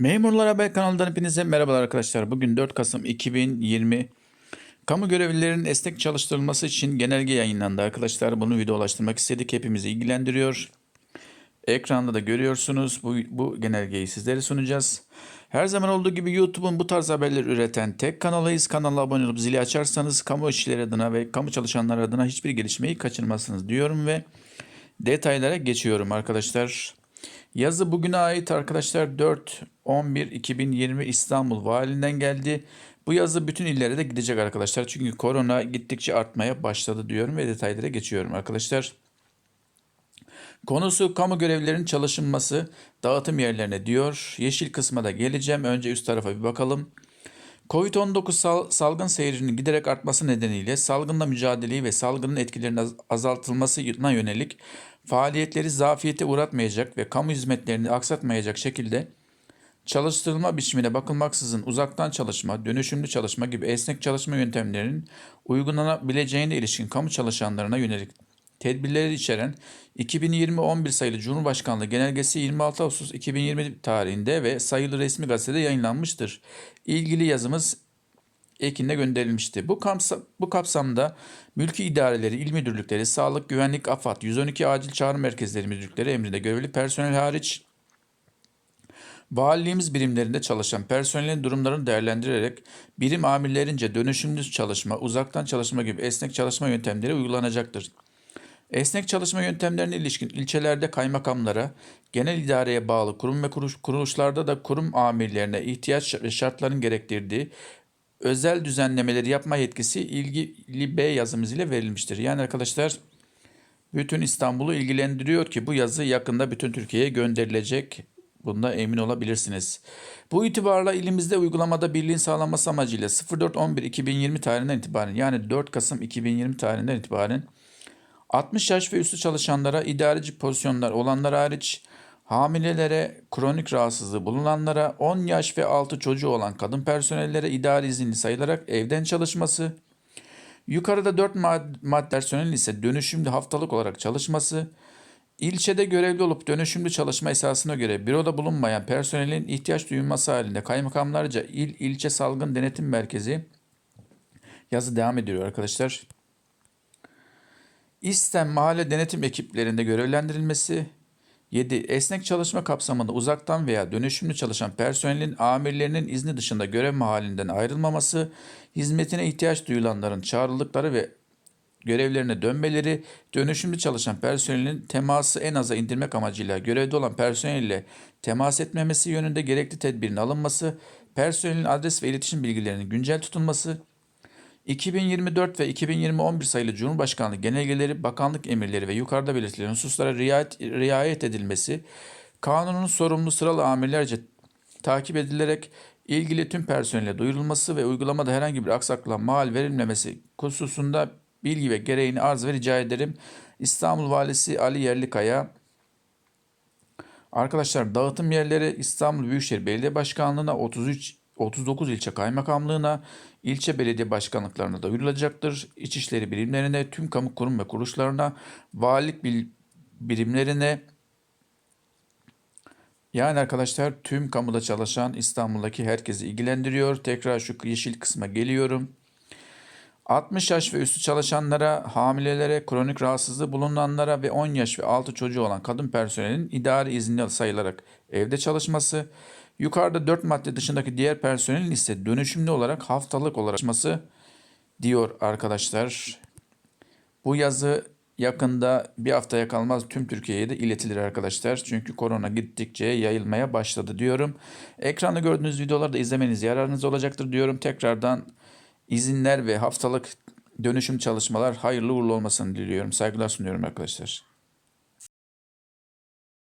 Memurlar Haber kanalından hepinize merhabalar arkadaşlar. Bugün 4 Kasım 2020. Kamu görevlilerinin esnek çalıştırılması için genelge yayınlandı arkadaşlar. Bunu videolaştırmak istedik. Hepimizi ilgilendiriyor. Ekranda da görüyorsunuz. Bu, bu genelgeyi sizlere sunacağız. Her zaman olduğu gibi YouTube'un bu tarz haberleri üreten tek kanalıyız. Kanala abone olup zili açarsanız kamu işçileri adına ve kamu çalışanları adına hiçbir gelişmeyi kaçırmazsınız diyorum ve detaylara geçiyorum arkadaşlar. Yazı bugüne ait arkadaşlar 4-11-2020 İstanbul Valiliğinden geldi. Bu yazı bütün illere de gidecek arkadaşlar. Çünkü korona gittikçe artmaya başladı diyorum ve detaylara geçiyorum arkadaşlar. Konusu kamu görevlilerinin çalışılması dağıtım yerlerine diyor. Yeşil kısma da geleceğim. Önce üst tarafa bir bakalım. Covid-19 sal- salgın seyrinin giderek artması nedeniyle salgınla mücadeleyi ve salgının etkilerinin az- azaltılmasına yönelik faaliyetleri zafiyete uğratmayacak ve kamu hizmetlerini aksatmayacak şekilde çalıştırılma biçimine bakılmaksızın uzaktan çalışma, dönüşümlü çalışma gibi esnek çalışma yöntemlerinin uygulanabileceğine ilişkin kamu çalışanlarına yönelik tedbirleri içeren 2020-11 sayılı Cumhurbaşkanlığı Genelgesi 26 Ağustos 2020 tarihinde ve sayılı resmi gazetede yayınlanmıştır. İlgili yazımız Ekin'de gönderilmişti. Bu, kapsa, bu kapsamda mülki idareleri, il müdürlükleri, sağlık, güvenlik, AFAD, 112 acil çağrı merkezleri müdürlükleri emrinde görevli personel hariç Valiliğimiz birimlerinde çalışan personelin durumlarını değerlendirerek birim amirlerince dönüşümlü çalışma, uzaktan çalışma gibi esnek çalışma yöntemleri uygulanacaktır. Esnek çalışma yöntemlerine ilişkin ilçelerde kaymakamlara, genel idareye bağlı kurum ve kuruluşlarda da kurum amirlerine ihtiyaç ve şartların gerektirdiği özel düzenlemeleri yapma yetkisi ilgili B yazımız ile verilmiştir. Yani arkadaşlar bütün İstanbul'u ilgilendiriyor ki bu yazı yakında bütün Türkiye'ye gönderilecek. Bunda emin olabilirsiniz. Bu itibarla ilimizde uygulamada birliğin sağlanması amacıyla 04.11.2020 tarihinden itibaren yani 4 Kasım 2020 tarihinden itibaren 60 yaş ve üstü çalışanlara idareci pozisyonlar olanlar hariç hamilelere, kronik rahatsızlığı bulunanlara, 10 yaş ve altı çocuğu olan kadın personellere idari izinli sayılarak evden çalışması, yukarıda 4 madde personel ise dönüşümlü haftalık olarak çalışması, İlçede görevli olup dönüşümlü çalışma esasına göre büroda bulunmayan personelin ihtiyaç duyulması halinde kaymakamlarca il ilçe salgın denetim merkezi yazı devam ediyor arkadaşlar. İSTEM mahalle denetim ekiplerinde görevlendirilmesi 7. Esnek çalışma kapsamında uzaktan veya dönüşümlü çalışan personelin amirlerinin izni dışında görev mahallinden ayrılmaması, hizmetine ihtiyaç duyulanların çağrıldıkları ve görevlerine dönmeleri, dönüşümlü çalışan personelin teması en aza indirmek amacıyla görevde olan personel ile temas etmemesi yönünde gerekli tedbirin alınması, personelin adres ve iletişim bilgilerinin güncel tutulması, 2024 ve 2020-11 sayılı Cumhurbaşkanlığı genelgeleri, bakanlık emirleri ve yukarıda belirtilen hususlara riayet, riayet edilmesi, kanunun sorumlu sıralı amirlerce takip edilerek ilgili tüm personele duyurulması ve uygulamada herhangi bir aksaklığa mal verilmemesi hususunda bilgi ve gereğini arz ve rica ederim. İstanbul Valisi Ali Yerlikaya Arkadaşlar dağıtım yerleri İstanbul Büyükşehir Belediye Başkanlığı'na 33 39 ilçe kaymakamlığına, ilçe belediye başkanlıklarına duyurulacaktır. İçişleri birimlerine, tüm kamu kurum ve kuruluşlarına, valilik birimlerine, yani arkadaşlar tüm kamuda çalışan İstanbul'daki herkesi ilgilendiriyor. Tekrar şu yeşil kısma geliyorum. 60 yaş ve üstü çalışanlara, hamilelere, kronik rahatsızlığı bulunanlara ve 10 yaş ve altı çocuğu olan kadın personelin idari izinli sayılarak evde çalışması, yukarıda 4 madde dışındaki diğer personelin ise dönüşümlü olarak haftalık olarak çalışması diyor arkadaşlar. Bu yazı yakında bir haftaya kalmaz tüm Türkiye'ye de iletilir arkadaşlar. Çünkü korona gittikçe yayılmaya başladı diyorum. Ekranda gördüğünüz videoları da izlemeniz yararınız olacaktır diyorum. Tekrardan izinler ve haftalık dönüşüm çalışmalar hayırlı uğurlu olmasını diliyorum. Saygılar sunuyorum arkadaşlar.